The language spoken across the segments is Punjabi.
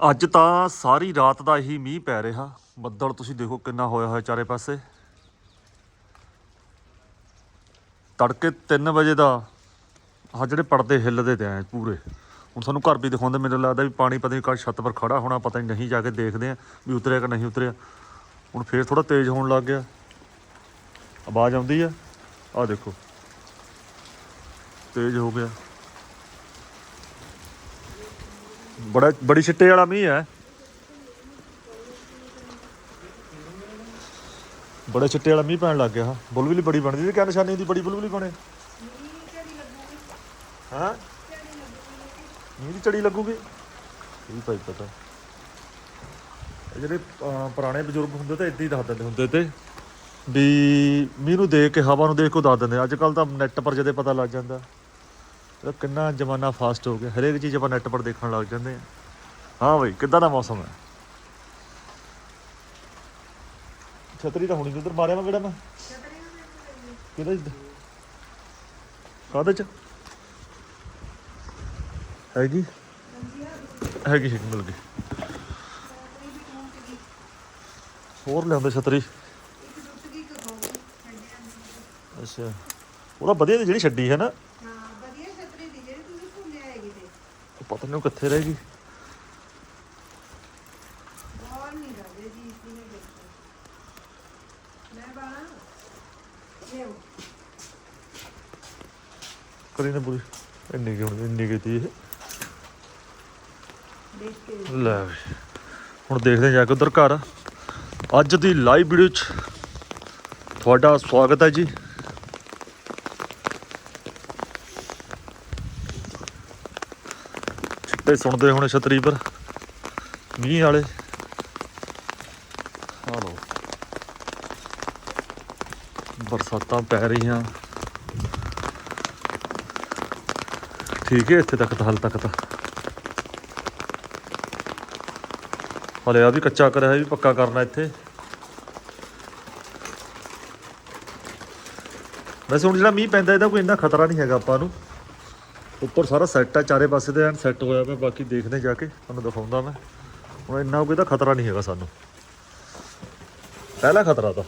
ਅੱਜ ਤਾਂ ਸਾਰੀ ਰਾਤ ਦਾ ਹੀ ਮੀਂਹ ਪੈ ਰਿਹਾ। ਬੱਦਲ ਤੁਸੀਂ ਦੇਖੋ ਕਿੰਨਾ ਹੋਇਆ ਹੋਇਆ ਚਾਰੇ ਪਾਸੇ। ਤੜਕੇ 3 ਵਜੇ ਦਾ ਆਹ ਜਿਹੜੇ ਪਰਦੇ ਹਿੱਲਦੇ ਤੇ ਐ ਪੂਰੇ। ਹੁਣ ਤੁਹਾਨੂੰ ਘਰ ਵੀ ਦਿਖਾਉਂਦੇ, ਮੈਨੂੰ ਲੱਗਦਾ ਵੀ ਪਾਣੀ ਪਤਾ ਨਹੀਂ ਕੱਲ ਛੱਤ ਪਰ ਖੜਾ ਹੋਣਾ, ਪਤਾ ਨਹੀਂ ਨਹੀਂ ਜਾ ਕੇ ਦੇਖਦੇ ਆ ਵੀ ਉਤਰਿਆ ਕਿ ਨਹੀਂ ਉਤਰਿਆ। ਹੁਣ ਫੇਰ ਥੋੜਾ ਤੇਜ਼ ਹੋਣ ਲੱਗ ਗਿਆ। ਆਵਾਜ਼ ਆਉਂਦੀ ਆ? ਆਹ ਦੇਖੋ। ਤੇਜ਼ ਹੋ ਗਿਆ। ਬੜਾ, ਬੜੀ ਛਿੱਟੇ ਵਾਲਾ ਮੀਂਹ ਹੈ। ਬੜੇ ਛਿੱਟੇ ਵਾਲਾ ਮੀਂਹ ਪੈਣ ਲੱਗ ਗਿਆ। ਹਾਂ ਬੁਲਬੁਲੀ ਬੜੀ ਬਣਦੀ ਤੇ ਕਿਆ ਨਿਸ਼ਾਨੀ ਦੀ ਬੜੀ ਬੁਲਬੁਲੀ ਬਣੇ। ਹਾਂ? ਮੀਂਹ ਦੀ ਚੜੀ ਲੱਗੂਗੀ। ਇਹ ਭਾਈ ਪਤਾ। ਜਿਹੜੇ ਪੁਰਾਣੇ ਬਜ਼ੁਰਗ ਹੁੰਦੇ ਤਾਂ ਇਦਾਂ ਹੀ ਦੱਸ ਦਿੰਦੇ ਹੁੰਦੇ ਤੇ, ਵੀ ਮੀਂਹ ਨੂੰ ਦੇਖ ਕੇ, ਹਵਾ ਨੂੰ ਦੇਖ ਕੇ ਦੱਸ ਦਿੰਦੇ ਅੱਜ ਕੱਲ ਤਾਂ ਨੈਟ ਪਰ ਜਦੇ ਪਤਾ ਲੱਗ ਜਾਂਦਾ। ਇਹ ਕਿੰਨਾ ਜ਼ਮਾਨਾ ਫਾਸਟ ਹੋ ਗਿਆ। ਹਰੇਕ ਚੀਜ਼ ਆਪਾਂ ਨੈੱਟ ਪਰ ਦੇਖਣ ਲੱਗ ਜਾਂਦੇ ਆ ਹਾਂ ਬਈ, ਕਿੱਦਾਂ ਦਾ ਮੌਸਮ ਹੈ? ਛਤਰੀ ਤਾਂ ਹੁਣੀ ਉਧਰ, ਮਾਰਿਆ ਮੈਂ ਕਿਹੜਾ ਮੈਂ? ਕਿਹਦਾ ਕਾਹਦੇ ਚ? ਹੈਗੀ? ਹੈਗੀ ਇੱਕ ਮਿਲ ਗਈ। ਹੋਰ ਲਿਆਉਂਦੇ ਛਤਰੀ? ਅੱਛਾ। ਉਹਦਾ ਵਧੀਆ ਦੀ ਜਿਹੜੀ ਛੱਡੀ ਹੈ ਨਾ ਹਾਂ ਵਧੀਆ ਛਤਰੀ ਦੀ ਜਿਹੜੀ ਤੁਸੀਂ ਭੁੱਲੇ ਆਏਗੀ ਤੇ ਉਹ ਕਿੱਥੇ ਰਹਿ ਗਈ? ਬਹੁਤ ਨਹੀਂ ਕਰਦੇ ਜੀ ਇਸ ਨੇ ਦੇਖੋ। ਮੈਂ ਬਾਣਾ ਲਿਓ ਕਰੀ ਨਾ ਪੂਰੀ। ਇੰਨੀ ਕਿ ਹੁਣ ਇੰਨੀ ਕੀਤੀ ਇਹ? ਦੇਖ ਕੇ ਲੈ ਵੀ। ਹੁਣ ਦੇਖਦੇ ਜਾ ਕੇ ਉਧਰ ਘਰ। ਅੱਜ ਦੀ ਲਾਈਵ ਵੀਡੀਓ 'ਚ ਤੁਹਾਡਾ ਸਵਾਗਤ ਹੈ ਜੀ। ਛਿੱਟੇ ਸੁਣਦੇ ਹੋਣੇ ਛਤਰੀ ਪਰ ਮੀਂਹ ਵਾਲੇ। ਆ ਬਰਸਾਤਾਂ ਪੈ ਰਹੀਆਂ। ਠੀਕ ਹੈ, ਇੱਥੇ ਤੱਕ ਤਾਂ, ਹਾਲ ਤੱਕ ਤਾਂ। ਹਲੇ ਆ ਵੀ ਕੱਚਾ ਕਰਿਆ ਵੀ ਪੱਕਾ ਕਰਨਾ ਇੱਥੇ। ਵੈਸੇ ਹੁਣ ਜਿਹੜਾ ਮੀਂਹ ਪੈਂਦਾ, ਇਹਦਾ ਕੋਈ ਇੰਨਾ ਖਤਰਾ ਨਹੀਂ ਹੈਗਾ ਆਪਾਂ ਨੂੰ। ਉੱਪਰ ਸਾਰਾ ਸੈੱਟ ਆ, ਚਾਰੇ ਪਾਸੇ ਤੇ ਐਨ ਸੈੱਟ ਹੋਇਆ ਮੈਂ ਬਾਕੀ ਦੇਖਦੇ ਜਾ ਕੇ, ਤੁਹਾਨੂੰ ਦਿਖਾਉਂਦਾ ਮੈਂ। ਹੁਣ ਇੰਨਾ ਕੋਈ ਤਾਂ ਖਤਰਾ ਨਹੀਂ ਹੈਗਾ ਸਾਨੂੰ। ਪਹਿਲਾ ਖਤਰਾ ਤਾਂ।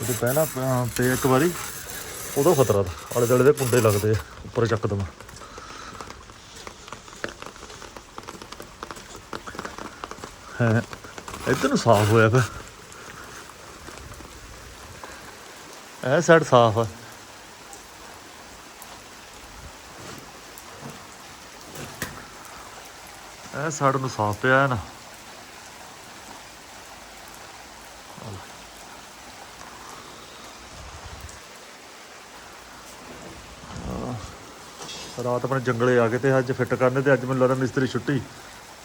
ਜਦੋਂ ਪਹਿਲਾਂ ਤੇ ਇੱਕ ਵਾਰੀ, ਉਦੋਂ ਖਤਰਾ ਤਾਂ। ਆਲੇ ਦੁਆਲੇ ਦੇ ਕੁੰਡੇ ਲੱਗਦੇ ਆ, ਉੱਪਰ ਚੱਕ ਦਵਾਂ ਹੈ, ਇੱਧਰ ਨੂੰ ਸਾਫ਼ ਹੋਇਆ ਪਿਆ। ਇਹ ਸਾਈਡ ਸਾਫ਼ ਆ। ਇਹ ਸਾਈਡ ਨੂੰ ਸਾਫ਼ ਪਿਆ ਹੈ ਨਾ ਰਾਤ ਆਪਣੇ ਜੰਗਲੇ ਆ ਗਏ ਤੇ ਅੱਜ ਫਿੱਟ ਕਰਨੇ ਤੇ ਅੱਜ ਮੈਨੂੰ ਲੱਗਦਾ ਮਿਸਤਰੀ ਛੁੱਟੀ।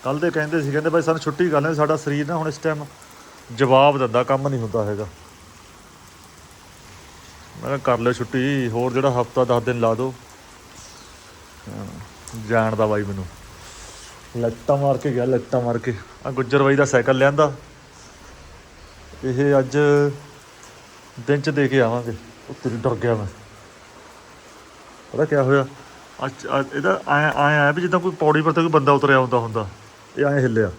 ਕੱਲ ਦੇ ਕਹਿੰਦੇ ਸੀ ਕਹਿੰਦੇ ਭਾਈ ਸਾਨੂੰ ਛੁੱਟੀ ਕਰ ਲੈ ਸਾਡਾ ਸਰੀਰ ਨਾ ਹੁਣ ਇਸ ਟਾਈਮ ਜਵਾਬ ਦਿੰਦਾ ਕੰਮ ਨਹੀਂ ਹੁੰਦਾ ਹੈਗਾ। ਮੈਂ ਕਿਹਾ ਕਰ ਲਿਓ ਛੁੱਟੀ ਹੋਰ ਜਿਹੜਾ ਹਫਤਾ 10 ਦਿਨ ਲਾ ਦਿਓ। ਹਾਂ, ਜਾਣ ਦਾ ਬਾਈ ਮੈਨੂੰ। ਲੱਤਾਂ ਮਾਰ ਕੇ ਗਿਆ, ਲੱਤਾਂ ਮਾਰ ਕੇ। ਆ ਗੁੱਜਰ ਬਾਈ ਦਾ ਸਾਈਕਲ ਲਿਆਂਦਾ। ਇਹ ਅੱਜ ਦਿਨ ਚ ਦੇ ਕੇ ਆਵਾਂਗੇ। ਉਹ ਤੇਰੀ ਡਰ ਗਿਆ ਮੈਂ। ਪਤਾ ਕੀ ਹੋਇਆ? ਅੱਜ ਇਹਦਾ ਐ ਆਇਆ ਵੀ ਜਿੱਦਾਂ ਕੋਈ ਪੌੜੀ ਪਰ ਤੇ ਕੋਈ ਬੰਦਾ ਉਤਰਿਆ ਹੁੰਦਾ ਹੁੰਦਾ। ਇਹ ਐ ਹਿੱਲਿਆ।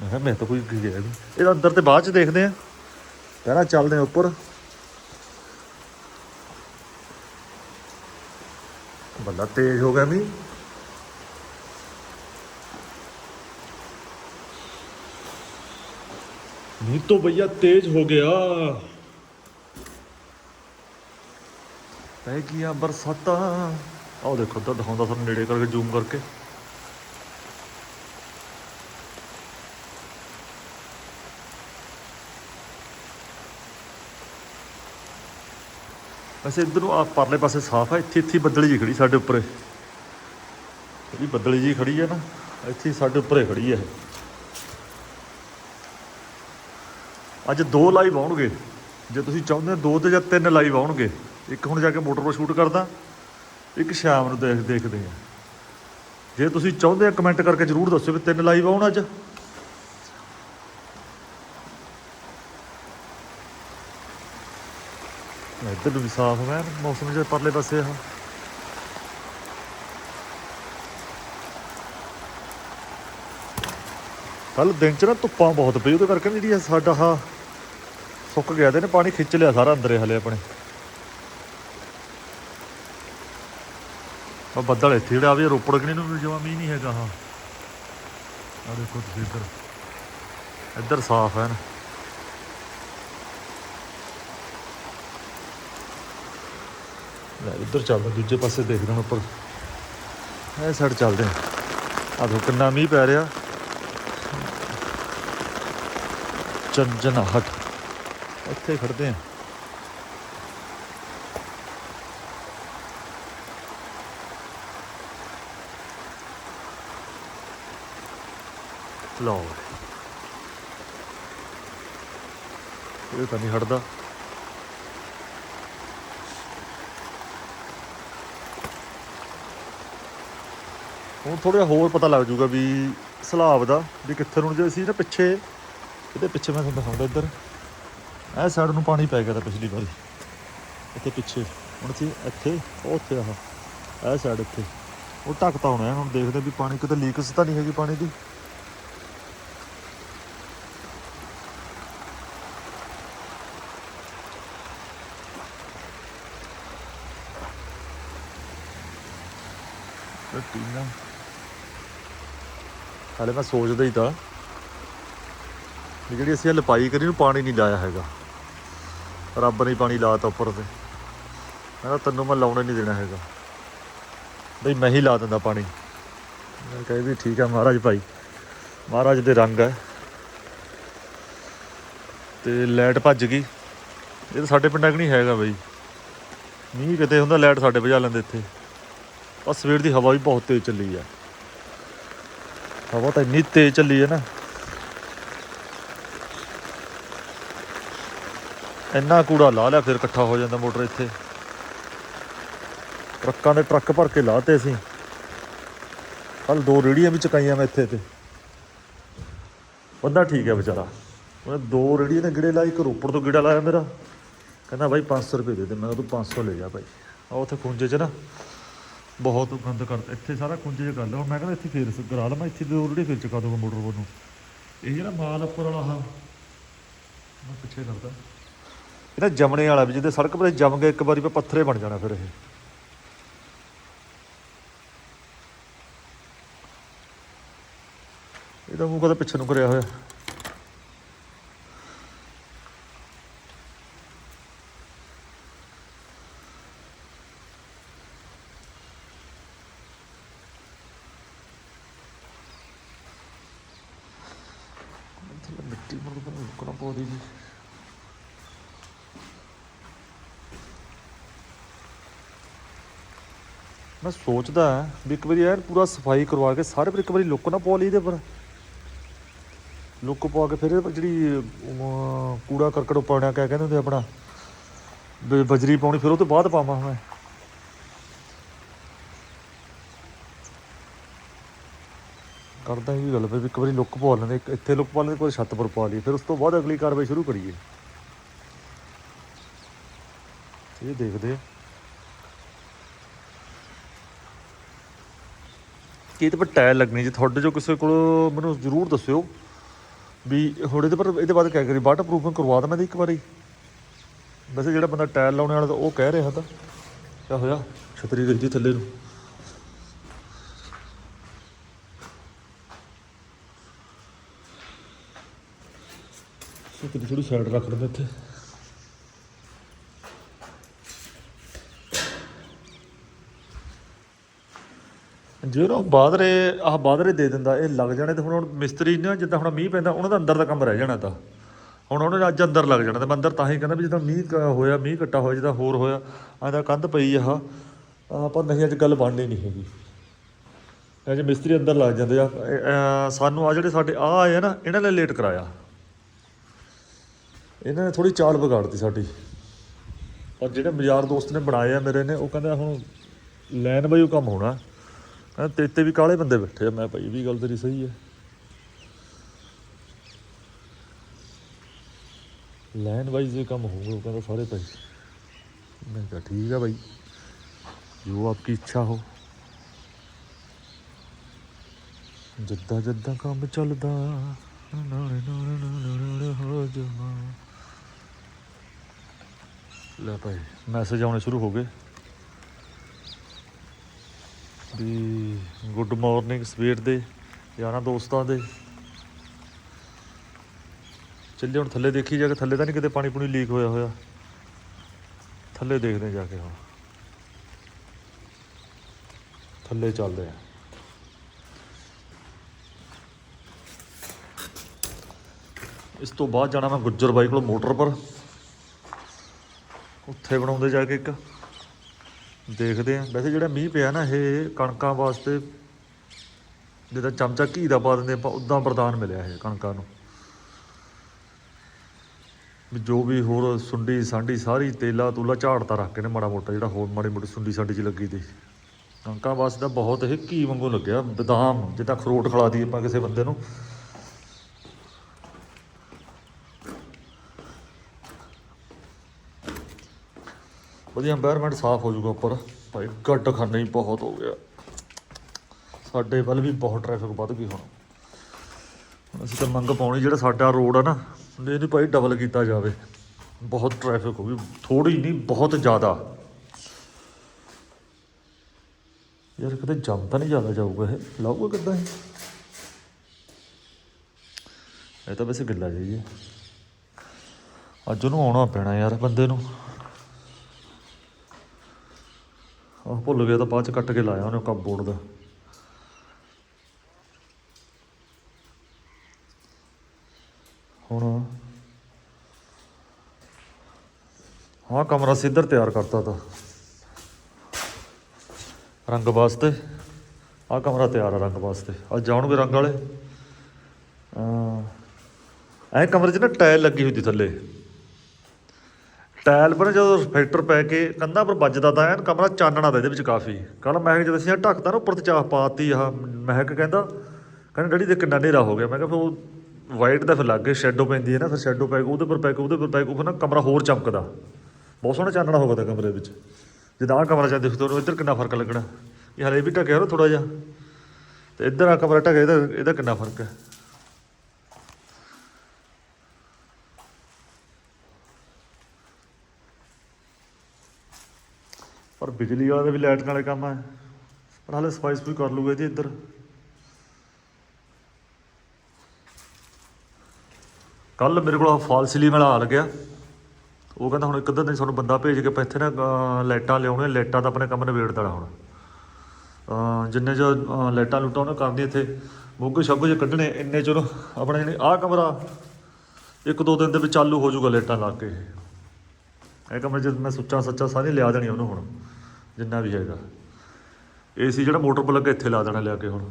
ਮੈਂ ਕਿਹਾ, ਮੈਂ ਤਾਂ ਕੋਈ ਗਿਆ ਨਹੀਂ ਇਹਦਾ ਅੰਦਰ ਤੇ ਬਾਅਦ ਚ ਦੇਖਦੇ ਆ। ਪਹਿਲਾਂ ਚੱਲਦੇ ਆ ਉੱਪਰ। ਬੰਦਾ ਤੇਜ਼ ਹੋ ਗਿਆ ਵੀ। ਨੀ तो भैया तेज हो गया ਪੈ ਗਿਆ ਬਰਸਾਤਾਂ ਆਹ ਦੇਖੋ ਤਾਂ ਦਿਖਾਉਂਦਾ ਤੁਹਾਨੂੰ ਨੇੜੇ ਕਰਕੇ ਜ਼ੂਮ ਕਰਕੇ ਵੈਸੇ ਇੱਧਰ ਨੂੰ ਆ ਪਰਲੇ ਪਾਸੇ ਸਾਫ਼ ਹੈ ਇੱਥੇ ਇੱਥੇ ਹੀ ਬੱਦਲੀ ਜੀ ਖੜੀ ਸਾਡੇ ਉੱਪਰ ਜਿਹੜੀ ਬੱਦਲੀ ਜੀ ਖੜੀ ਹੈ ਨਾ ਇੱਥੇ ਹੀ ਸਾਡੇ ਉੱਪਰ ਹੀ ਖੜੀ ਹੈ ਅੱਜ ਦੋ ਲਾਈਵ ਆਉਣਗੇ। ਜੇ ਤੁਸੀਂ ਚਾਹੁੰਦੇ ਹੋ ਦੋ ਤੇ ਜਾਂ ਤਿੰਨ ਲਾਈਵ ਆਉਣਗੇ। ਇੱਕ ਹੁਣ ਜਾ ਕੇ ਮੋਟਰ 'ਤੇ ਸ਼ੂਟ ਕਰਦਾ, ਇੱਕ ਸ਼ਾਮ ਨੂੰ ਦੇਖ ਦੇਖਦੇ ਆ। ਜੇ ਤੁਸੀਂ ਚਾਹੁੰਦੇ ਹੋ ਕਮੈਂਟ ਕਰਕੇ ਜਰੂਰ ਦੱਸਿਓ ਵੀ ਤਿੰਨ ਲਾਈਵ ਆਉਣ ਅੱਜ। ਇੱਧਰ ਵੀ ਸਾਫ਼ ਹੈ ਮੌਸਮ ਜੇ ਪਰਲੇ ਪਾਸੇ ਆ। ਕੱਲ ਦਿਨ ਚ ਨਾ ਧੁੱਪਾਂ ਬਹੁਤ ਪਈ, ਉਹਦੇ ਕਰਕੇ ਜਿਹੜੀ ਸਾਡਾ ਆਹ ਸੁੱਕ ਗਿਆ ਤੇ ਨੇ ਪਾਣੀ ਖਿੱਚ ਲਿਆ ਸਾਰਾ ਅੰਦਰੇ ਹਲੇ ਆਪਣੇ। ਆ ਬੱਦਲ ਇੱਥੇ ਜਿਹੜਾ ਆਵੇ ਰੋਪੜ ਕਨੀ ਨੂੰ ਜਮਾ ਮੀਂਹ ਨਹੀਂ ਹੈਗਾ, ਹਾਂ। ਆ ਦੇਖੋ ਤੁਸੀਂ ਇੱਧਰ। ਇੱਧਰ ਸਾਫ਼ ਹੈ ਨਾ। ਲੈ, ਇੱਧਰ ਚੱਲਦਾ ਦੂਜੇ ਪਾਸੇ ਦੇਖਦੇ ਹਾਂ ਉੱਪਰ। ਇਹ ਸਾਈਡ ਚੱਲਦੇ ਹਾਂ। ਆ ਦੇਖੋ ਕਿੰਨਾ ਮੀਂਹ ਪੈ ਰਿਹਾ। ਚੰਜਨਾਹਟ ਇੱਥੇ ਖੜਦੇ ਹਾਂ। ਲਓ। ਇਹ ਤਾਂ ਨਹੀਂ ਹਟਦਾ। ਹੁਣ ਥੋੜਾ ਹੋਰ ਪਤਾ ਲੱਗ ਜੂਗਾ ਵੀ ਸਲਾਬ ਦਾ ਵੀ ਕਿੱਥੇ ਨੂੰ ਜੇ ਸੀ ਨਾ ਪਿੱਛੇ। ਇਹਦੇ ਪਿੱਛੇ ਮੈਂ ਤੁਹਾਨੂੰ ਦਿਖਾਉਂਦਾ ਇੱਧਰ। ਇਹ ਸਾਈਡ ਨੂੰ ਪਾਣੀ ਪੈ ਗਿਆ ਤਾਂ ਪਿਛਲੀ ਵਾਰੀ। ਇੱਥੇ ਪਿੱਛੇ। ਹੁਣ ਸੀ ਇੱਥੇ, ਉਹ ਉੱਥੇ ਆਹ। ਇਹ ਸਾਈਡ ਇੱਥੇ। ਉਹ ਢੱਕਤਾ ਹੋਣਾ ਹੁਣ ਦੇਖਦੇ ਵੀ ਪਾਣੀ ਕਿਤੇ ਲੀਕਸ ਤਾਂ ਨਹੀਂ ਹੈਗੀ ਪਾਣੀ ਦੀ। ਟੀਨਾ ਹਾਲੇ ਮੈਂ ਸੋਚਦਾ ਹੀ ਤਾਂ ਵੀ ਜਿਹੜੀ ਅਸੀਂ ਇਹ ਲਪਾਈ ਕਰੀ ਨੂੰ ਪਾਣੀ ਨਹੀਂ ਲਾਇਆ ਹੈਗਾ। ਰੱਬ ਨੇ ਹੀ ਪਾਣੀ ਲਾਤਾ ਉੱਪਰ ਤੇ। ਮੈਂ ਤੈਨੂੰ ਮੈਂ ਲਾਉਣੇ ਨਹੀਂ ਦੇਣਾ ਹੈਗਾ। ਬਈ ਮੈਂ ਹੀ ਲਾ ਦਿੰਦਾ ਪਾਣੀ। ਮੈਂ ਕਹੇ ਵੀ ਠੀਕ ਆ ਮਹਾਰਾਜ ਭਾਈ। ਮਹਾਰਾਜ ਦੇ ਰੰਗ ਹੈ। ਤੇ ਲਾਈਟ ਭੱਜ ਗਈ। ਇਹ ਤਾਂ ਸਾਡੇ ਪਿੰਡਾਂ 'ਚ ਨਹੀਂ ਹੈਗਾ ਬਈ। ਮੀਂਹ ਕਿਤੇ ਹੁੰਦਾ ਲਾਈਟ ਸਾਡੇ ਭਜਾ ਲੈਂਦੇ ਇੱਥੇ। ਪਰ ਸਵੇਰ ਦੀ ਹਵਾ ਵੀ ਬਹੁਤ ਤੇਜ਼ ਚੱਲੀ ਆ। ਹਵਾ ਤਾਂ ਇੰਨੀ ਤੇਜ਼ ਚੱਲੀ ਹੈ ਨਾ। ਇੰਨਾ ਕੂੜਾ ਲਾ ਲਿਆ, ਫਿਰ ਇਕੱਠਾ ਹੋ ਜਾਂਦਾ ਮੋਟਰ ਇੱਥੇ। ਟਰੱਕਾਂ ਦੇ ਟਰੱਕ ਭਰ ਕੇ ਲਾਤੇ ਅਸੀਂ ਕੱਲ ਦੋ ਰੇੜੀਆਂ ਵੀ ਚਕਾਈਆਂ ਮੈਂ ਇੱਥੇ ਤੇ। ਬੰਦਾ ਠੀਕ ਹੈ ਵਿਚਾਰਾ। ਉਹਨੇ ਦੋ ਰੇੜੀਆਂ ਨੇ ਗਿੜੇ ਲਾਈ ਇੱਕ ਰੋਪੜ ਤੋਂ ਗਿੜਾ ਲਾਇਆ ਮੇਰਾ। ਕਹਿੰਦਾ ਬਾਈ 500 ਰੁਪਏ ਦੇ ਦੇ, ਮੈਂ ਉਹ ਤੋਂ 500 ਲੈ ਜਾ ਭਾਈ ਆ ਉੱਥੇ ਖੁੰਝੇ 'ਚ ਨਾ ਬਹੁਤ ਗੰਦ ਕਰਦਾ ਇੱਥੇ ਸਾਰਾ ਖੁੰਝੇ 'ਚ ਗੱਲ ਹੁਣ ਮੈਂ ਕਹਿੰਦਾ ਇੱਥੇ ਫੇਰ ਕਰਾ ਲਾ, ਮੈਂ ਇੱਥੇ ਦੋ ਰੇੜੀ ਫੇਰ ਚਕਾ ਦੂੰਗਾ ਮੋਟਰ ਵੱਲੋਂ। ਇਹ ਜਿਹੜਾ ਮਾਲ ਉੱਪਰ ਵਾਲਾ ਹਾਂ ਮੈਂ ਪਿੱਛੇ ਕਰਦਾ। ਇਹਦਾ ਜਮਣੇ ਵਾਲਾ ਵੀ, ਜਿਹਦੇ ਸੜਕ 'ਤੇ ਜਮ ਗਿਆ ਇੱਕ ਵਾਰੀ ਪੇ ਪੱਥਰੇ ਬਣ ਜਾਣਾ ਫਿਰ ਇਹ। ਇਹਦਾ ਮੂੰਹ ਕਦੇ ਪਿੱਛੇ ਨੂੰ ਕਰਿਆ ਹੋਇਆ। ਮਿੱਟੀ ਮੁੜ ਕੇ ਰੁਕਣਾ ਪਊਗੀ ਜੀ ਮੈਂ ਸੋਚਦਾ ਵੀ ਇੱਕ ਵਾਰੀ ਯਾਰ ਪੂਰਾ ਸਫ਼ਾਈ ਕਰਵਾ ਕੇ ਸਾਰੇ ਪਰ ਇੱਕ ਵਾਰੀ ਲੁੱਕ ਨਾ ਪਵਾ ਲਈ ਇਹਦੇ ਪਰ। ਲੁੱਕ ਪਵਾ ਕੇ ਫਿਰ ਇਹਦੇ ਪਰ ਜਿਹੜੀ ਕੂੜਾ ਕਰਕਟ ਪਾਉਣਾ ਕਿਆ ਕਹਿੰਦੇ ਹੁੰਦੇ ਆਪਣਾ? ਬਜਰੀ ਪਾਉਣੀ, ਫਿਰ ਉਹ ਤੋਂ ਬਾਅਦ ਪਾਵਾਂ ਮੈਂ। ਕਰਦਾ ਇਹ ਗੱਲ ਵੀ ਇੱਕ ਵਾਰੀ ਲੁੱਕ ਪਵਾ ਲੈਂਦੇ ਇੱਥੇ ਲੁੱਕ ਪਵਾ ਲੈਂਦੇ ਕੋਈ ਛੱਤ ਪਰ ਪਵਾ ਲਈ ਫਿਰ ਉਸ ਤੋਂ ਬਾਅਦ ਅਗਲੀ ਕਾਰਵਾਈ ਸ਼ੁਰੂ ਕਰੀਏ। ਇਹ ਦੇਖਦੇ ਆ। ਕਿ ਇਹਦੇ ਪਰ ਟਾਇਰ ਲੱਗਣੀ ਜੇ ਤੁਹਾਡੇ ਜੋ ਕਿਸੇ ਕੋਲ, ਮੈਨੂੰ ਜ਼ਰੂਰ ਦੱਸਿਓ। ਵੀ ਹੁਣ ਇਹਦੇ ਪਰ, ਇਹਦੇ ਬਾਅਦ ਕਿਆ ਕਰੀ ਵਾਟਰ ਪ੍ਰੂਫਿੰਗ ਕਰਵਾ ਦਵਾਂ ਮੈਂ ਇੱਕ ਵਾਰੀ। ਵੈਸੇ ਜਿਹੜਾ ਬੰਦਾ ਟਾਇਰ ਲਾਉਣੇ ਵਾਲਾ ਤਾਂ ਉਹ ਕਹਿ ਰਿਹਾ ਤਾਂ। ਕਿਆ ਹੋਇਆ? ਛਤਰੀ ਗਈ ਜੀ ਥੱਲੇ ਨੂੰ। ਛਤਰੀ ਥੋੜੀ ਸਾਈਡ ਰੱਖ ਦਿੰਦੇ ਇੱਥੇ। ਜੇ ਉਹ ਬਾਦਰੇ, ਆਹ ਬਾਦਰੇ ਦੇ ਦਿੰਦਾ, ਇਹ ਲੱਗ ਜਾਣੇ ਤੇ ਹੁਣ ਹੁਣ ਮਿਸਤਰੀ ਨਾ ਜਿੱਦਾਂ ਹੁਣ ਮੀਂਹ ਪੈਂਦਾ ਉਹਨਾਂ ਦਾ ਅੰਦਰ ਦਾ ਕੰਮ ਰਹਿ ਜਾਣਾ ਤਾਂ। ਹੁਣ ਉਹਨਾਂ ਨੇ ਅੱਜ ਅੰਦਰ ਲੱਗ ਜਾਣਾ ਤੇ ਮੈਂ ਅੰਦਰ ਤਾਂ ਹੀ ਕਹਿੰਦਾ ਵੀ ਜਿੱਦਾਂ ਮੀਂਹ ਕ- ਹੋਇਆ, ਮੀਂਹ ਕੱਟਾ ਹੋਇਆ, ਜਿੱਦਾਂ ਹੋਰ ਹੋਇਆ, ਐਂ ਤਾਂ ਕੰਧ ਪਈ ਆ, ਆਹ ਪਰ ਨਹੀਂ ਅੱਜ ਗੱਲ ਬਣਨੀ ਨਹੀਂ ਹੈਗੀ। ਅੱਜ ਮਿਸਤਰੀ ਅੰਦਰ ਲੱਗ ਜਾਂਦੇ ਆ ਸਾਨੂੰ ਆ ਜਿਹੜੇ ਸਾਡੇ ਆ ਆਏ ਆ ਨਾ, ਇਹਨਾਂ ਨੇ ਲੇਟ ਕਰਾਇਆ। ਇਹਨਾਂ ਨੇ ਥੋੜੀ ਚਾਲ ਵਿਗਾੜਤੀ ਸਾਡੀ। ਔਰ ਜਿਹੜੇ ਮਜ਼ਾਰ ਦੋਸਤ ਨੇ ਬਣਾਏ ਆ ਮੇਰੇ ਨੇ, ਉਹ ਕਹਿੰਦਾ ਹੁਣ ਲੈਣ ਬਾਈ ਉਹ ਕੰਮ ਹੋਣਾ। ਕਹਿੰਦਾ ਤੇਰੇ ਤੇ ਵੀ ਕਾਲੇ ਬੰਦੇ ਬੈਠੇ ਆ। ਮੈਂ ਭਾਈ ਵੀ ਗੱਲ ਤੇਰੀ ਸਹੀ ਹੈ। ਲੈਨ ਵਾਈਜ਼ ਇਹ ਕੰਮ ਹੋਊਗਾ, ਉਹ ਕਹਿੰਦਾ ਸਾਰੇ ਭਾਈ। ਮੈਂ ਕਿਹਾ, ਠੀਕ ਹੈ ਭਾਈ। ਜੋ ਆਪਕੀ ਇੱਛਾ ਹੋ। ਜਿੱਦਾਂ ਜਿੱਦਾਂ ਕੰਮ ਚੱਲਦਾ। ਲੈ ਭਾਈ ਮੈਸੇਜ ਆਉਣੇ ਸ਼ੁਰੂ ਹੋ ਗਏ। ਵੀ ਗੁੱਡ ਮਾਰਨਿੰਗ ਸਵੇਰ ਦੇ ਯਾਰਾਂ ਦੋਸਤਾਂ ਦੇ। ਚੱਲੇ ਹੁਣ ਥੱਲੇ ਦੇਖੀ ਜਾ ਕੇ, ਥੱਲੇ ਤਾਂ ਨਹੀਂ ਕਿਤੇ ਪਾਣੀ ਪੂਣੀ ਲੀਕ ਹੋਇਆ ਹੋਇਆ। ਥੱਲੇ ਦੇਖਦੇ ਜਾ ਕੇ ਹੁਣ। ਥੱਲੇ ਚੱਲਦੇ ਆ ਇਸ ਤੋਂ ਬਾਅਦ ਜਾਣਾ ਮੈਂ ਗੁੱਜਰ ਬਾਈ ਕੋਲ ਮੋਟਰ ਪਰ। ਉੱਥੇ ਬਣਾਉਂਦੇ ਜਾ ਕੇ ਇੱਕ। ਦੇਖਦੇ ਆ। ਵੈਸੇ ਜਿਹੜਾ ਮੀਂਹ ਪਿਆ ਨਾ, ਇਹ ਕਣਕਾਂ ਵਾਸਤੇ ਜਿੱਦਾਂ ਚਮਚਾ ਘੀ ਦਾ ਪਾ ਦਿੰਦੇ ਆਪਾਂ ਉਦਾਂ ਵਰਦਾਨ ਮਿਲਿਆ ਇਹ ਕਣਕਾਂ ਨੂੰ। ਜੋ ਵੀ ਹੋਰ ਸੁੰਡੀ ਸਾਂਡੀ ਸਾਰੀ ਤੇਲਾ ਤੂਲਾ ਝਾੜਤਾ ਰੱਖ ਕੇ ਨੇ ਮਾੜਾ ਮੋਟਾ ਜਿਹੜਾ ਹੋਰ ਮਾੜੀ ਮੋਟੀ ਸੁੰਡੀ ਸਾਂਡੀ ਚ ਲੱਗੀ ਦੀ ਕਣਕਾਂ ਵਾਸਤੇ ਤਾਂ ਬਹੁਤ ਇਹ ਘੀ ਵਾਂਗੂ ਲੱਗਿਆ, ਬਦਾਮ ਜਿੱਦਾਂ ਖਰੋਟ ਖਲਾ ਦੀ ਆਪਾਂ ਕਿਸੇ ਬੰਦੇ ਨੂੰ। ਵਧੀਆ এনवायरमेंट ਸਾਫ਼ ਹੋ ਜਾਊਗਾ ਉੱਪਰ। ਭਾਈ ਗੱਡ ਖਾਨੇ ਹੀ ਬਹੁਤ ਹੋ ਗਿਆ। ਸਾਡੇ ਵੱਲ ਵੀ ਬਹੁਤ ਟ੍ਰੈਫਿਕ ਵੱਧ ਗਈ ਹੁਣ। ਅਸੀਂ ਤਾਂ ਮੰਗ ਪਾਉਣੀ ਜਿਹੜਾ ਸਾਡਾ ਰੋਡ ਆ ਨਾ ਇਹ ਨਹੀਂ ਭਾਈ ਡਬਲ ਕੀਤਾ ਜਾਵੇ। ਬਹੁਤ ਟ੍ਰੈਫਿਕ ਹੋ ਗਈ। ਥੋੜੀ ਨਹੀਂ, ਬਹੁਤ ਜ਼ਿਆਦਾ। ਯਾਰ ਕਿਤੇ ਜੰਮ ਤਾਂ ਨਹੀਂ ਜ਼ਿਆਦਾ ਜਾਊਗਾ ਇਹ। ਲਾਊਗਾ ਕਿੱਦਾਂ ਇਹ? ਇਹ ਤਾਂ ਵੈਸੇ ਗਿੱਲਾ ਜਾਈਏ ਅੱਜ ਉਹਨੂੰ ਆਉਣਾ ਪੈਣਾ ਯਾਰ ਬੰਦੇ ਨੂੰ। ਆਹ ਭੁੱਲ ਗਿਆ ਤਾਂ ਬਾਅਦ ਚ ਕੱਟ ਕੇ ਲਾਇਆ ਉਹਨੇ ਕੱਪ ਬੋਰਡ ਦਾ। ਹੁਣ ਹਾਂ ਕਮਰਾ ਸਿੱਧਰ ਤਿਆਰ ਕਰਤਾ ਤਾ। ਰੰਗ ਵਾਸਤੇ, ਆਹ ਕਮਰਾ ਤਿਆਰ ਆ ਰੰਗ ਵਾਸਤੇ। ਅੱਜ ਜਾਣਗੇ ਰੰਗ ਵਾਲੇ। ਐ ਕਮਰੇ 'ਚ ਨਾ ਟਾਇਲ ਲੱਗੀ ਹੋਈ ਸੀ ਥੱਲੇ। ਟਾਇਲ ਪਰ ਜਦੋਂ ਰਿਫਲੈਕਟਰ ਪੈ ਕੇ ਕੰਧਾਂ ਪਰ ਵੱਜਦਾ ਤਾਂ ਐਨ ਕਮਰਾ ਚਾਨਣਾ ਦਾ ਇਹਦੇ ਵਿੱਚ ਕਾਫੀ। ਕੱਲ ਮਹਿਕ ਜਦੋਂ ਅਸੀਂ ਆਹ ਢੱਕਦਾ ਨਾ ਉੱਪਰ ਤੇ ਚਾਹ ਪਾਤੀ, ਆਹ ਮਹਿਕ ਕਹਿੰਦਾ ਕਹਿੰਦਾ ਡੈਡੀ ਦੇ ਕਿੰਨਾ ਹਨੇਰਾ ਹੋ ਗਿਆ। ਮੈਂ ਕਿਹਾ ਫਿਰ ਉਹ ਵਾਈਟ ਦਾ ਫਿਰ ਲੱਗ ਗਿਆ ਸ਼ੈਡੋ ਪੈਂਦੀ ਹੈ ਨਾ, ਫਿਰ ਸ਼ੈਡੋ ਪੈ ਕੇ ਉਹਦੇ ਪਰ ਪੈ ਕੇ ਉਹਦੇ ਪਰ ਪੈ ਕੇ ਫਿਰ ਨਾ ਕਮਰਾ ਹੋਰ ਚਮਕਦਾ। ਬਹੁਤ ਸੋਹਣਾ ਚਾਨਣਾ ਹੋ ਗਿਆ ਕਮਰੇ ਵਿੱਚ। ਜਿੱਦਾਂ ਆਹ ਕਮਰਾ ਚ ਦਿਖਦਾ ਉਹਨੂੰ ਇੱਧਰ ਕਿੰਨਾ ਫ਼ਰਕ ਲੱਗਣਾ। ਇਹ ਹਲੇ ਵੀ ਢੱਕਿਆ ਨਾ ਥੋੜਾ ਜਿਹਾ। ਤੇ ਇੱਧਰ ਆ ਕਮਰਾ ਢੱਕਿਆ, ਇਹਦਾ ਇਹਦਾ ਕਿੰਨਾ ਫ਼ਰਕ ਹੈ? ਪਰ ਬਿਜਲੀ ਵਾਲਾ ਦਾ ਵੀ ਲਾਈਟ ਨਾਲੇ ਕੰਮ ਹੈ ਪਰ ਹਾਲੇ ਸਫ਼ਾਈ ਸਫੂਈ ਕਰ ਲੂਗਾ ਜੀ ਇੱਧਰ। ਕੱਲ ਮੇਰੇ ਕੋਲ ਫਾਲਸਲੀ ਸੀਲਿੰਗ ਵਾਲਾ ਆ ਲੱਗਿਆ ਉਹ ਕਹਿੰਦਾ ਹੁਣ ਇੱਕ ਅੱਧਾ ਦਿਨ ਤੁਹਾਨੂੰ ਬੰਦਾ ਭੇਜ ਕੇ ਆਪਾਂ ਇੱਥੇ ਨਾ ਅਹ, ਲਾਈਟਾਂ ਲਿਆਉਣੇ ਲਾਈਟਾਂ ਤਾਂ ਆਪਣੇ ਕੰਮ ਨਿਬੇੜ ਦੇਣਾ ਹੁਣ। ਜਿੰਨੇ ਜੋ ਲਾਈਟਾਂ ਲੁੱਟਾਂ ਉਹਨੇ ਕਰਦੀ ਇੱਥੇ ਮੋਗੇ ਸ਼ਾਗੋ ਜੇ ਕੱਢਣੇ ਇੰਨੇ ਚਲੋ ਆਪਣਾ ਜਿਹੜੇ ਆਹ ਕਮਰਾ ਇੱਕ ਦੋ ਦਿਨ ਦੇ ਵਿੱਚ ਚਾਲੂ ਹੋ ਜਾਊਗਾ ਲਾਈਟਾਂ ਲਾ ਕੇ। ਇਹ ਇਹ ਕਮਰੇ 'ਚ ਮੈਂ ਸੁੱਚਾ ਸੱਚਾ ਸਾਰੇ ਲਿਆ ਦੇਣੀ ਉਹਨੂੰ ਹੁਣ। ਜਿੰਨਾ ਵੀ ਹੈਗਾ। ਏਸੀ ਜਿਹੜਾ ਮੋਟਰ ਪਲੱਗ ਇੱਥੇ ਲਾ ਦੇਣਾ ਲਿਆ ਕੇ ਹੁਣ।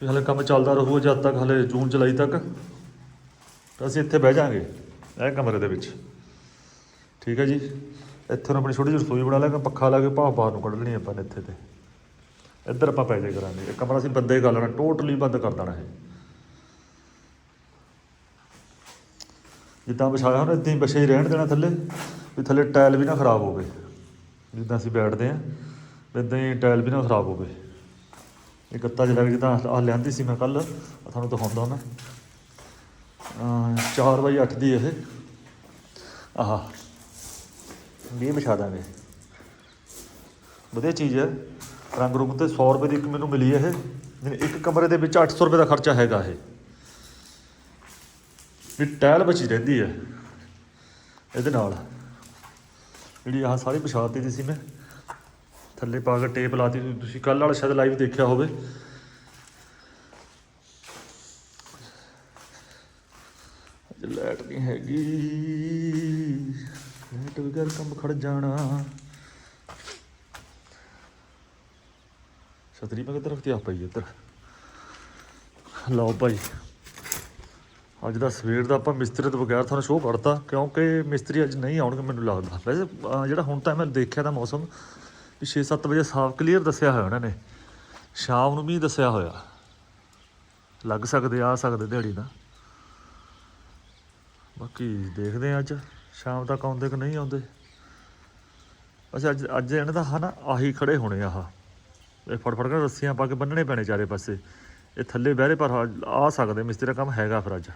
ਫਿਰ ਹਲੇ ਕੰਮ ਚੱਲਦਾ ਰਹੂਗਾ ਜਦ ਤੱਕ, ਹਲੇ ਜੂਨ, ਜੁਲਾਈ ਤੱਕ। ਤਾਂ ਅਸੀਂ ਇੱਥੇ ਬਹਿ ਜਾਾਂਗੇ, ਇਹ ਕਮਰੇ ਦੇ ਵਿੱਚ। ਠੀਕ ਹੈ ਜੀ? ਇੱਥੇ ਨੂੰ ਆਪਣੀ ਛੋਟੀ ਜਿਹੀ ਰਸੋਈ ਬਣਾ ਲਾਂਗੇ, ਪੱਖਾ ਲਾ ਕੇ ਭਾਫ ਬਾਹਰ ਨੂੰ ਕੱਢ ਲੈਣੀ ਆਪਾਂ ਨੇ ਇੱਥੇ ਤੇ। ਇੱਧਰ ਆਪਾਂ ਪੈ ਜਾਏ ਕਰਾਂਗੇ। ਇਹ ਕਮਰਾ ਅਸੀਂ ਬੰਦੇ ਕਰ ਲੈਣਾ ਟੋਟਲੀ ਬੰਦ ਕਰ ਦੇਣਾ ਇਹ। ਜਿੱਦਾਂ ਵਿਛਾਇਆ ਹੁਣ, ਇਦਾਂ ਹੀ ਵਿਛੇ ਹੀ ਰਹਿਣ ਦੇਣਾ ਥੱਲੇ, ਵੀ ਥੱਲੇ ਟਾਇਲ ਵੀ ਨਾ ਖਰਾਬ ਹੋਵੇ। ਜਿੱਦਾਂ ਅਸੀਂ ਬੈਠਦੇ ਆਂ ਇਦਾਂ ਹੀ ਟਾਇਲ ਵੀ ਨਾ ਖਰਾਬ ਹੋਵੇ। ਇਹ ਗੱਤਾ ਜਿਹੜਾ ਜਿੱਦਾਂ ਆ ਲਿਆਂਦੀ ਸੀ ਮੈਂ ਕੱਲ ਤੁਹਾਨੂੰ ਦਿਖਾਉਂਦਾ ਮੈਂ। ਅਹ 4 ਬਾਈ 8 ਦੀ ਇਹ। ਆਹ, ਵੀ ਵਿਛਾ ਦਾਂਗੇ। ਵਧੀਆ ਚੀਜ਼ ਹੈ। ਰੰਗ ਰੁੰਗ ਤੇ 100 ਰੁਪਏ ਦੀ ਇੱਕ ਮੈਨੂੰ ਮਿਲੀ ਇਹ। ਇੱਕ ਕਮਰੇ ਦੇ ਵਿੱਚ 800 ਰੁਪਏ ਦਾ ਖਰਚਾ ਹੈਗਾ ਇਹ। ਵੀ ਟਾਇਲ ਬਚੀ ਰਹਿੰਦੀ ਹੈ ਇਹਦੇ ਨਾਲ। ਜਿਹੜੀ ਆਹ ਸਾਰੀ ਵਿਛਾਤੀ ਦੀ ਸੀ ਮੈਂ। ਥੱਲੇ ਪਾ ਕੇ ਟੇਪ ਲਾਤੀ ਤੁਸੀਂ ਕੱਲ ਵਾਲਾ ਸ਼ਾਇਦ ਲਾਈਵ ਦੇਖਿਆ ਹੋਵੇ। ਲਾਈਟ ਨਹੀਂ ਹੈਗੀ। ਲਾਈਟ ਬਗੈਰ ਕੰਮ ਖੜ ਜਾਣਾ। ਛਤਰੀ ਮੈਂ ਕਿੱਧਰ ਰੱਖਤੀ? ਆ ਪਈ ਇੱਧਰ। ਲਓ ਭਾਈ। ਅੱਜ ਦਾ ਸਵੇਰ ਦਾ ਆਪਾਂ ਮਿਸਤਰੀ ਤੋਂ ਬਗੈਰ ਤੁਹਾਨੂੰ ਸ਼ੋਅ ਕਰਤਾ ਕਿਉਂਕਿ ਮਿਸਤਰੀ ਅੱਜ ਨਹੀਂ ਆਉਣਗੇ ਮੈਨੂੰ ਲੱਗਦਾ। ਵੈਸੇ ਜਿਹੜਾ ਹੁਣ ਤਾਂ ਮੈਂ ਦੇਖਿਆ ਤਾਂ ਮੌਸਮ ਵੀ 6-7 ਵਜੇ ਸਾਫ਼ ਕਲੀਅਰ ਦੱਸਿਆ ਹੋਇਆ ਉਹਨਾਂ ਨੇ। ਸ਼ਾਮ ਨੂੰ ਵੀ ਦੱਸਿਆ ਹੋਇਆ। ਲੱਗ ਸਕਦੇ, ਆ ਸਕਦੇ ਦਿਹਾੜੀ ਦਾ ਬਾਕੀ ਦੇਖਦੇ ਆ ਅੱਜ, ਸ਼ਾਮ ਤੱਕ ਆਉਂਦੇ ਕਿ ਨਹੀਂ ਆਉਂਦੇ। ਅੱਛਾ, ਅੱਜ ਅੱਜ ਇਹਨਾਂ ਦਾ ਹਨਾ, ਆਹੀ ਖੜੇ ਹੋਣੇ ਆ ਆਹ। ਇਹ ਫੜ ਫੜ ਕੇ ਰੱਸੀਆਂ ਪਾ ਕੇ ਬੰਨਣੇ ਪੈਣੇ ਚਾਰੇ ਪਾਸੇ। ਇਹ ਥੱਲੇ ਬਹਿਰੇ ਪਰ ਆ ਸਕਦੇ, ਮਿਸਤਰੀ ਦਾ ਕੰਮ ਹੈਗਾ ਫਿਰ ਅੱਜ।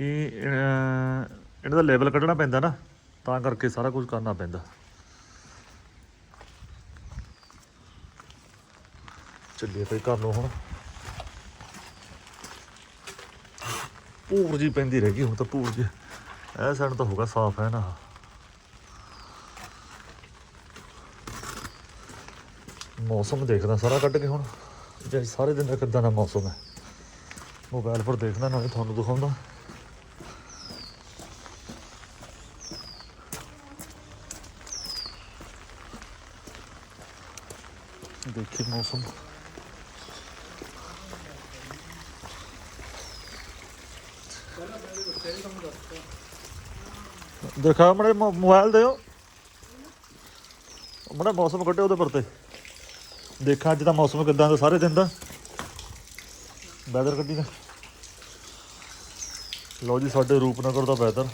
ਇਹ ਇਹਨਾਂ ਦਾ ਲੈਵਲ ਕੱਢਣਾ ਪੈਂਦਾ ਨਾ, ਤਾਂ ਕਰਕੇ ਸਾਰਾ ਕੁਝ ਕਰਨਾ ਪੈਂਦਾ। ਚੱਲੀਏ ਤੇ ਘਰ ਨੂੰ ਹੁਣ। ਪੂਰ ਜੀ ਪੈਂਦੀ ਰਹਿ ਗਈ, ਹੁਣ ਤਾਂ ਪੂਰ ਜੀ ਇਹ ਸਾਈਡ ਤਾਂ ਹੋਗਾ ਸਾਫ਼ ਹੈ ਨਾ। ਮੌਸਮ ਦੇਖਦਾ, ਸਾਰਾ ਕੱਢ ਕੇ ਹੁਣ। ਜੇ ਸਾਰੇ ਦਿਨ ਦਾ ਕਿੱਦਾਂ ਦਾ ਮੌਸਮ ਹੈ। ਮੋਬਾਈਲ ਪਰ ਦੇਖਣਾ, ਨਾਲੇ ਤੁਹਾਨੂੰ ਦਿਖਾਉਂਦਾ। ਦੇਖੀ ਮੌਸਮ ਦੇਖਾ ਮੜੇ ਮੋਬਾਈਲ ਦਿਓ ਮੜਾ ਮੌਸਮ ਕੱਢਿਓ ਉਹਦੇ ਪਰ ਤੇ ਦੇਖਾਂ ਅੱਜ ਦਾ ਮੌਸਮ ਕਿਦਾਂ ਦਾ ਸਾਰੇ ਦਿਨ ਦਾ ਵੈਦਰ ਕੱਢੀ ਦਾ ਲਓ ਜੀ ਸਾਡੇ ਰੂਪਨਗਰ ਦਾ ਵੈਦਰ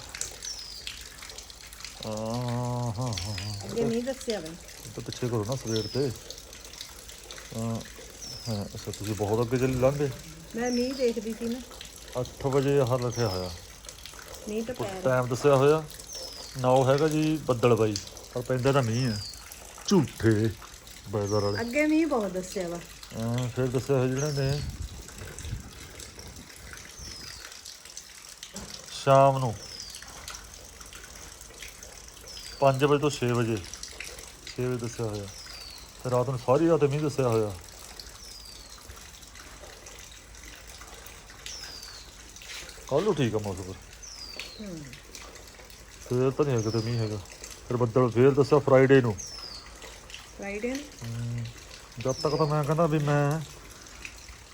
ਹਾਂ ਹਾਂ ਹਾਂ ਅੱਗੇ ਨਹੀਂ ਦੱਸਿਆ ਬਈ ਤਾਂ ਪਿੱਛੇ ਕਰੋ ਨਾ ਸਵੇਰ ਤੇ ਹਾਂ ਹਾਂ ਅੱਛਾ ਤੁਸੀਂ ਬਹੁਤ ਅੱਗੇ ਚੱਲ ਲੰਘੇ ਮੈਂ ਮੀਂਹ ਦੇਖਦੀ ਸੀ ਨਾ। 8 ਵਜੇ ਆਹ ਲਿਖਿਆ ਹੋਇਆ। ਮੀਂਹ ਤਾਂ ਪੈ ਰਿਹਾ। ਟਾਈਮ ਦੱਸਿਆ ਹੋਇਆ। 9 ਹੈਗਾ ਜੀ ਬੱਦਲ ਬਾਈ। ਪਰ ਪੈਂਦਾ ਤਾਂ ਮੀਂਹ ਹੈ ਝੂਠੇ ਵੈਦਰ ਵਾਲੇ। ਅੱਗੇ ਮੀਂਹ ਬਹੁਤ ਦੱਸਿਆ ਵਾ। ਹਾਂ ਫਿਰ ਦੱਸਿਆ ਹੋਇਆ ਜਿਹੜੇ ਨੇ। ਸ਼ਾਮ ਨੂੰ 5 ਵਜੇ ਤੋਂ 6 ਵਜੇ। 6 ਵਜੇ ਦੱਸਿਆ ਹੋਇਆ। ਤੇ ਰਾਤ ਨੂੰ ਸਾਰੀ ਰਾਤ ਮੀਂਹ ਦੱਸਿਆ ਹੋਇਆ। ਕੱਲ੍ਹ ਨੂੰ ਠੀਕ ਆ ਮੌਸਮ। ਹੂੰ ਫੇਰ ਤਾਂ ਨਹੀਂ ਹੈਗਾ ਤੇ ਮੀਂਹ ਹੈਗਾ। ਫਿਰ ਬੱਦਲ ਫੇਰ ਦੱਸਿਆ ਫਰਾਈਡੇ ਨੂੰ। ਫਰਾਈਡੇ ਜਦ ਤੱਕ ਤਾਂ ਮੈਂ ਕਹਿੰਦਾ ਵੀ ਮੈਂ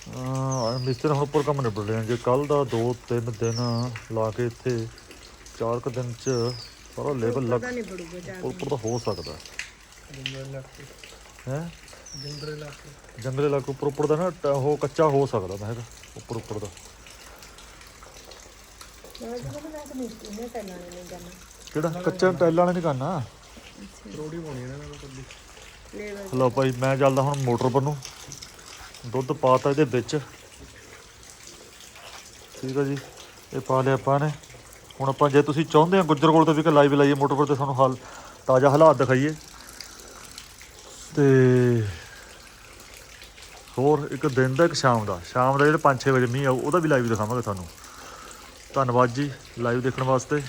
ਅਹ ਮਿਸਤਰੀ ਹੁਣ ਉੱਪਰ ਕੰਮ ਨਿਬੜ ਰਿਹਾ ਜੇ ਕੱਲ ਦਾ 2-3 ਦਿਨ ਲਾ ਕੇ ਇੱਥੇ 4 ਕੁ ਦਿਨ ਚ ਸਾਰਾ ਲੈਵਲ ਲੱਗ। ਉੱਪਰ ਤਾਂ ਹੋ ਸਕਦਾ। ਹੈ? ਜੰਗਲ ਇਲਾਕੇ। ਜੰਗਲੇ ਲੱਗ ਉੱਪਰ ਉੱਪਰ ਦਾ ਨਾ ਟ- ਉਹ ਕੱਚਾ ਹੋ ਸਕਦਾ ਮੈਂ ਕਿਹਾ ਉੱਪਰ ਉੱਪਰ ਦਾ। ਮੈਂ ਜਦੋਂ ਮੈਂ ਤਾਂ ਮਿਸਤਰੀ ਨੇ ਕਰਨਾ ਨਹੀਂ ਜਾਣਾ? ਕਿਹੜਾ? ਕੱਚਾ ਟਾਈਲਾਂ ਵਾਲੇ ਨਹੀਂ ਕਰਨਾ? ਰੋੜੀ ਪਾਉਣੀ ਇਹਨਾਂ ਨੂੰ ਕੱਢੀ। ਲੇਬਰ ਲਓ ਭਾਈ ਮੈਂ ਚੱਲਦਾ ਹੁਣ ਮੋਟਰ ਪਰ ਨੂੰ। ਦੁੱਧ ਪਾਤਾ ਇਹਦੇ ਵਿੱਚ। ਠੀਕ ਆ ਜੀ। ਇਹ ਪਾ ਲਿਆ ਆਪਾਂ ਨੇ। ਹੁਣ ਆਪਾਂ ਜੇ ਤੁਸੀਂ ਚਾਹੁੰਦੇ ਆ ਗੁੱਜਰ ਕੋਲ ਤੇ ਵੀ ਕਿ ਲਾਈਵ ਲਾਈਏ ਮੋਟਰ ਪਰ ਤੇ ਤੁਹਾਨੂੰ ਹਾਲ ਤਾਜ਼ਾ ਹਾਲਾਤ ਦਿਖਾਈਏ। ਤੇ ਹੋਰ ਇੱਕ ਦਿਨ ਦਾ ਇੱਕ ਸ਼ਾਮ ਦਾ। ਸ਼ਾਮ ਦਾ ਜਿਹੜਾ 5-6 ਵਜੇ ਮੀਂਹ ਆਊ, ਉਹਦਾ ਵੀ ਲਾਈਵ ਦਿਖਾਵਾਂਗੇ ਤੁਹਾਨੂੰ। ਧੰਨਵਾਦ ਜੀ ਲਾਈਵ ਦੇਖਣ ਵਾਸਤੇ।